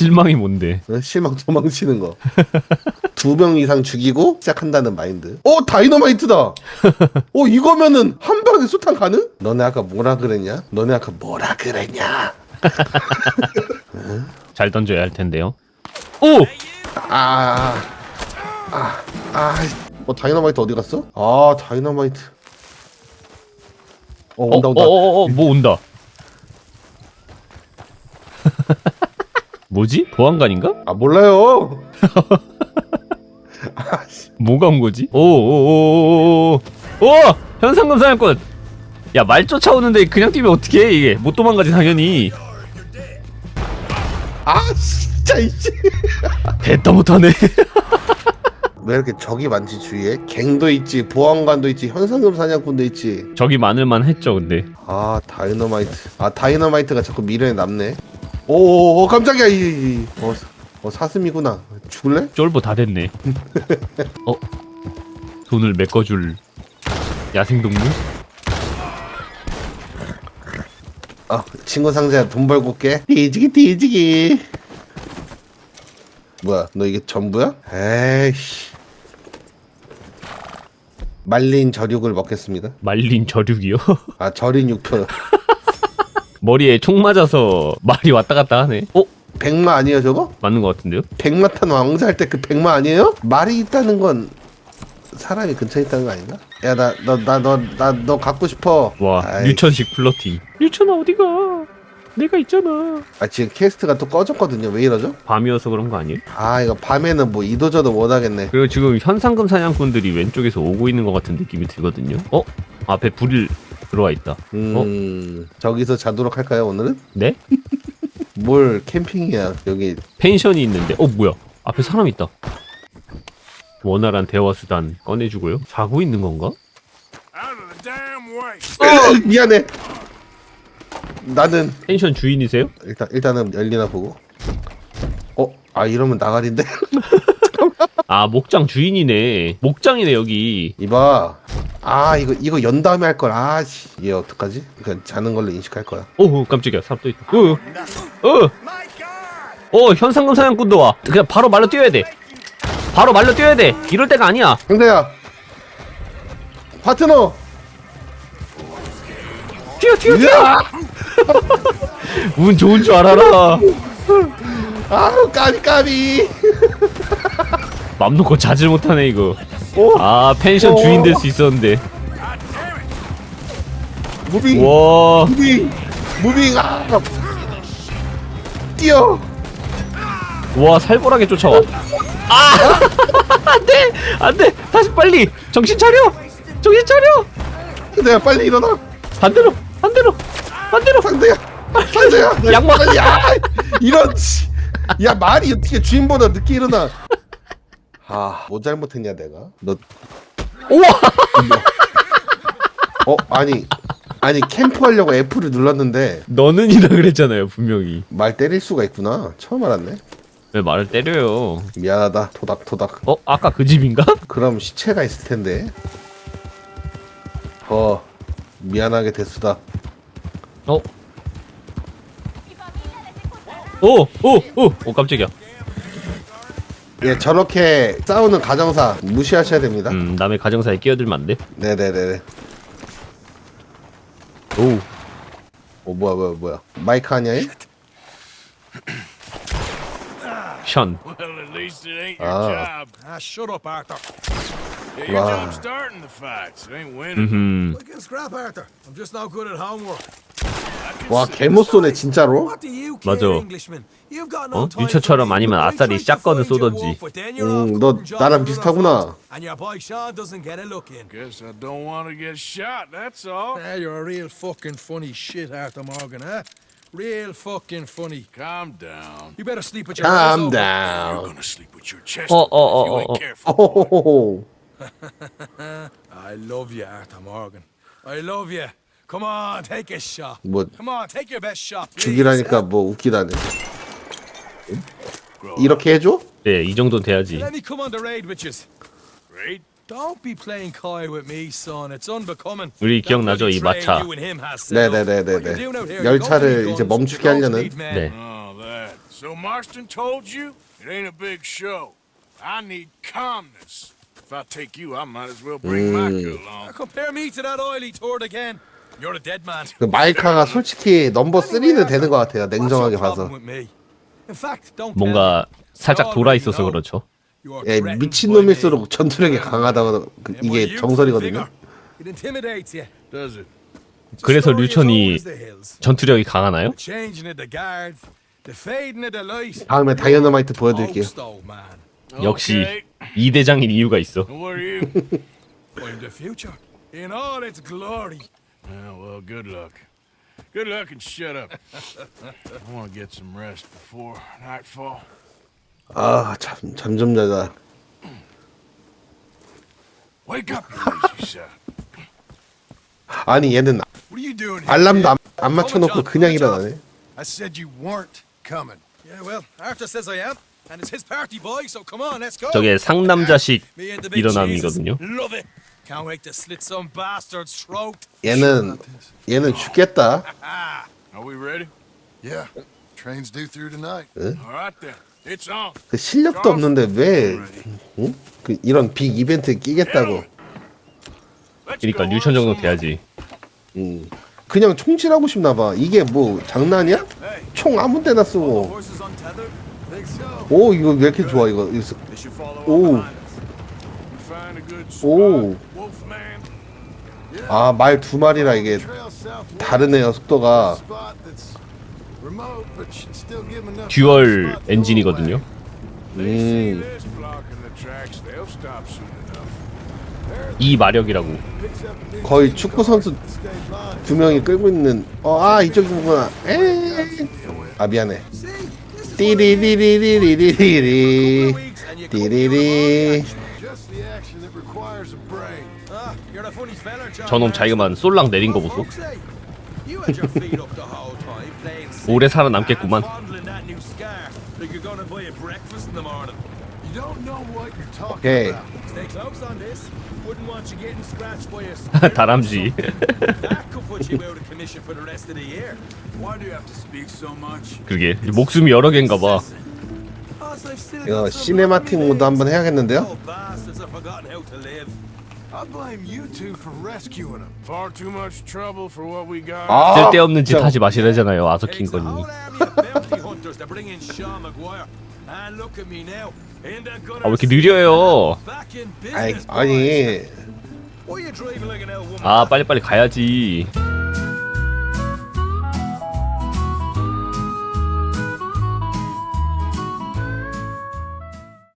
실망이 뭔데? 어, 실망 도망치는 거. 두 명 이상 죽이고 시작한다는 마인드. 어 다이너마이트다. 어 이거면은 한 방에 수탄 가능? 너네 아까 뭐라 그랬냐? 너네 아까 뭐라 그랬냐? 잘 던져야 할 텐데요. 오! 아, 아, 아, 어 다이너마이트 어디 갔어? 아 다이너마이트. 어 어, 온다 어, 온다. 어, 어, 뭐 온다. 뭐지? 보안관인가? 아 몰라요. 아씨. 뭐가 온 거지? 오, 오, 오, 오, 오, 오! 현상금 사냥꾼! 야, 말 쫓아오는데 그냥 뛰면 어떡해, 이게. 못 도망가지, 당연히. 아 진짜 이씨. 됐다 못하네. 왜 이렇게 적이 많지 주위에? 갱도 있지, 보안관도 있지, 현상금 사냥꾼도 있지. 적이 많을만 했죠, 근데. 아 다이너마이트. 아 다이너마이트가 자꾸 미련에 남네. 오, 오 깜짝이야. 이, 이. 어, 어 사슴이구나. 죽을래? 쫄보 다 됐네. 어? 돈을 메꿔줄 야생동물? 어 친구 상자야 돈 벌고 올게. 뒤지기 뒤지기. 뭐야? 너 이게 전부야? 에이씨. 말린 저육을 먹겠습니다. 말린 저륙이요? 아 절인 육표. 머리에 총 맞아서 말이 왔다 갔다 하네. 어? 백마 아니에요 저거? 맞는 것 같은데요? 백마 탄 왕자 할 때 그 백마 아니에요? 말이 있다는 건 사람이 근처에 있다는 거 아닌가? 야 나 너 나 너 나 너 갖고 싶어. 와, 아이, 유천식 플러팅. 유천아, 어디가? 내가 있잖아. 아 지금 캐스트가 또 꺼졌거든요. 왜 이러죠? 밤이어서 그런 거 아니에요? 아 이거 밤에는 뭐 이도저도 못 하겠네. 그리고 지금 현상금 사냥꾼들이 왼쪽에서 오고 있는 것 같은 느낌이 들거든요. 어? 앞에 불이 들어와 있다. 음 저기서 자도록 할까요 오늘은? 네? 뭘 캠핑이야 여기. 펜션이 있는데, 어, 뭐야? 앞에 사람 있다. 원활한 대화 수단 꺼내주고요. 자고 있는 건가? Out of the damn way. 어, 미안해. 나는 펜션 주인이세요? 일단 일단은 열리나 보고. 어? 아 이러면 나가린데? 아, 목장 주인이네. 목장이네, 여기. 이봐. 아 이거 이거 연 다음에 할 걸. 아씨 얘 어떡하지? 그냥 자는 걸로 인식할 거야. 오, 깜짝이야. 사람 또 있다. 어, 어, 어, 현상금 사냥꾼도 와. 그냥 바로 말로 뛰어야 돼. 바로 말로 뛰어야 돼. 이럴 때가 아니야. 형대야. 파트너. 뛰어, 뛰어, 뛰어. 운 좋은 줄 알아라. 아우 까비 까비. 맘 놓고 자질 못하네, 이거. 오. 아, 펜션 어. 주인 될 수 있었는데. 무빙. 와, 무빙. 무빙. 아. 뛰어. 와, 살벌하게 쫓아와. 아! 안 돼! 안 돼! 다시 빨리! 정신 차려! 정신 차려! 형대야 빨리 일어나. 반대로! 반대로! 반대로! 상대야. 상대야. 양마. 야 이런. 씨. 야 말이 어떻게 주인보다 늦게 일어나. 아 뭐 잘못했냐 내가? 너 우와! 어 아니 아니 캠프 하려고 F를 눌렀는데 너는이라 그랬잖아요, 분명히. 말 때릴 수가 있구나 처음 알았네 왜 말을 때려요? 미안하다 토닥토닥 어? 아까 그 집인가? 그럼 시체가 있을 텐데 어 미안하게 됐수다 어? 오! 오! 오! 오 깜짝이야. 예 저렇게 싸우는 가정사 무시하셔야 됩니다 음, 남의 가정사에 끼어들면 안 돼. 네네네네 오. 어 뭐야 뭐야 뭐야 마이크 아니야 얘? 션. Well, at least it ain't your Ah. job. Ah, shut up, Arthur. Yeah, your Wow. job's starting the fights. It ain't winning. 음. We can scrap, Arthur. I'm just not good at homework. 와 개못 쏘네 진짜로 맞아. 어? 유처처럼. 아니면 아싸리 샷건을 쏘던지. 음, 너 나랑 비슷하구나. Guess I don't want to get shot, that's all. Ah, you're a real fucking funny shit, Arthur Morgan, huh? Real fucking funny. Calm down. You better sleep with your eyes calm open. You're down gonna sleep with your chest Oh, open oh, if you oh, ain't oh, oh. careful. 호호호호 I love you, Arthur Morgan. I love you. Come on, take a shot. 뭐 Come on, take your best shot. 죽이라니까 뭐 웃기다네 Grow 이렇게 해줘? 네, 이 정도 돼야지. Let me come on the raid you. Great. Don't be playing coy with me, son. It's unbecoming. 우리 기억나죠? 이 마차. you and him has set up. What 네네네네네 열차를 이제 멈추게 하려는. 네. Oh, that So Marston told you it ain't a big show. I need calmness. If I take you, I might as well bring Micah along. Compare me to that oily turd again. You're a dead man. 그 마이카가 솔직히 넘버 3는 되는 것 같아요. 냉정하게 봐서. problem with me? In fact, don't 뭔가 살짝 돌아 있어서 그렇죠. 예, 미친놈일수록 전투력이 강하다고 그. 이게 정설이거든요. 그래서 류천이. 전투력이 강하나요? 다음에 다이너마이트 보여드릴게요. 역시. 이 대장인 이유가 있어. Glory. well, well, good luck. Good luck and shut up. I want to get some rest before nightfall. 아, 참, 잠좀 자자. Wake up, you lazy son. 아니, 얘는 What are you doing here? 알람도 안, 안 맞춰놓고 그냥 일어나네. I said you weren't coming. Yeah, well, Arthur says I am, and it's his party, boy. So come on, let's go. 저게 상남자식 일어남이거든요. Love it. Can't wait to slit some bastard's throat. 얘는, 얘는 죽겠다. Are we ready? Yeah. Train's due through tonight. All right then. It's on. 그 실력도 없는데 왜, 응? 그 이런 빅 이벤트에 끼겠다고. 그러니까 go 류천 정도 돼야지. 음. 그냥 총질하고 싶나 봐. 이게 뭐, 장난이야? 총 아무 데나 쓰고. Horses untethered? Think so. 오, 이거 왜 이렇게 좋아, 이거. 이거 스- They Oh. Oh. Wolfman. 아, 말 두 마리라 이게. 다르네요, 속도가. 듀얼 엔진이거든요. 음. 이 마력이라고. 거의 축구 선수. 두 명이 끌고 있는 어, 아 이쪽이구나 에이 아 미안해 띠리리리리리리리 띠리리 Just the action that requires a brain. Ah, you're a funny fella, John. 저놈 자기만 솔랑 내린 거 보소. Eh? 오래 살아남겠구만. 오케이. 다람쥐. 그러게 목숨이 여러 개인가 봐. 이거 시네마틱 모드 한번 해야겠는데요 Oh, bastards have forgotten how to live. I blame you two for rescuing him. Far too much trouble for what we got. 아 쓸데없는 짓. 하지 아서킨 Takes a 거니. whole army of bounty hunters to bring in Sean McGuire. And look at me now. In the gunner 아왜 이렇게 느려요? 아이. 아니? 아 빨리빨리 가야지.